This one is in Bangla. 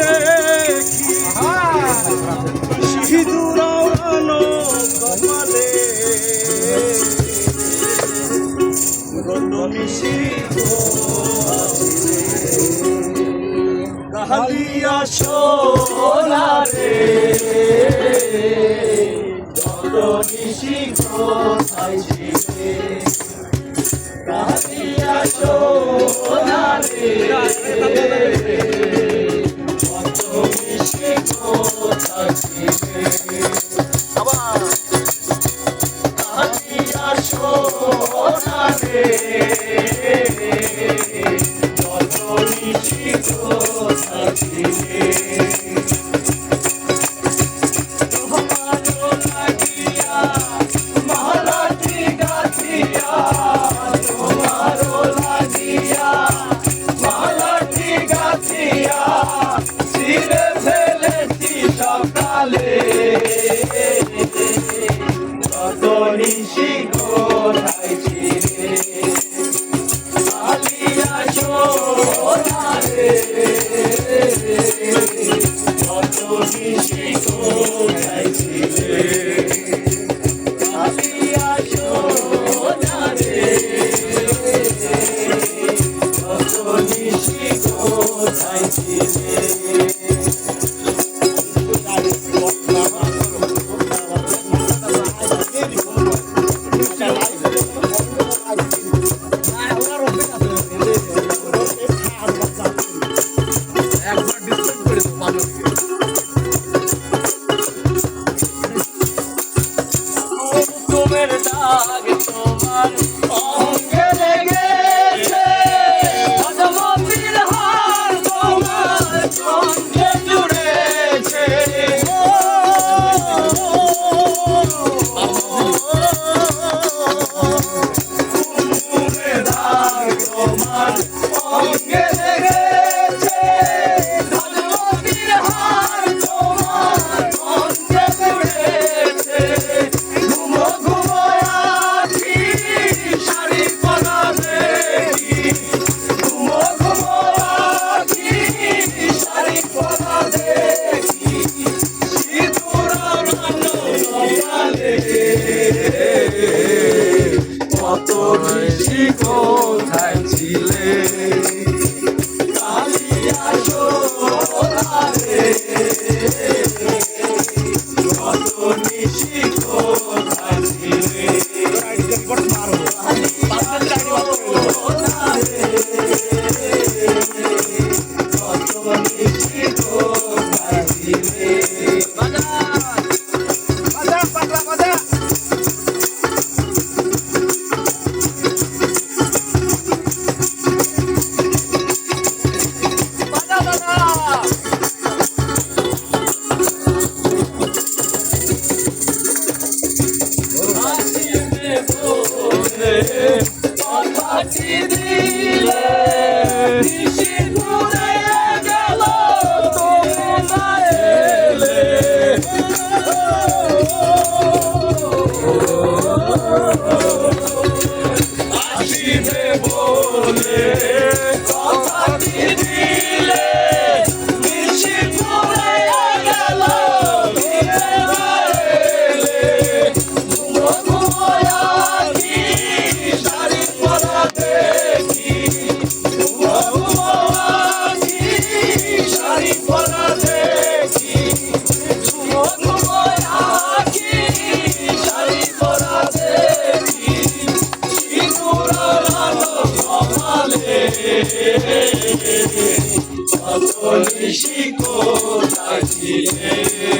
দেখি। সিঁদুর ওড়ানো কপালে মিশিত কাহালিয়া সোনারে মিশিত কাহালিয়া সোনারে। কিছু you. কত বেশি কর music. সকলি শিকো থাকিলে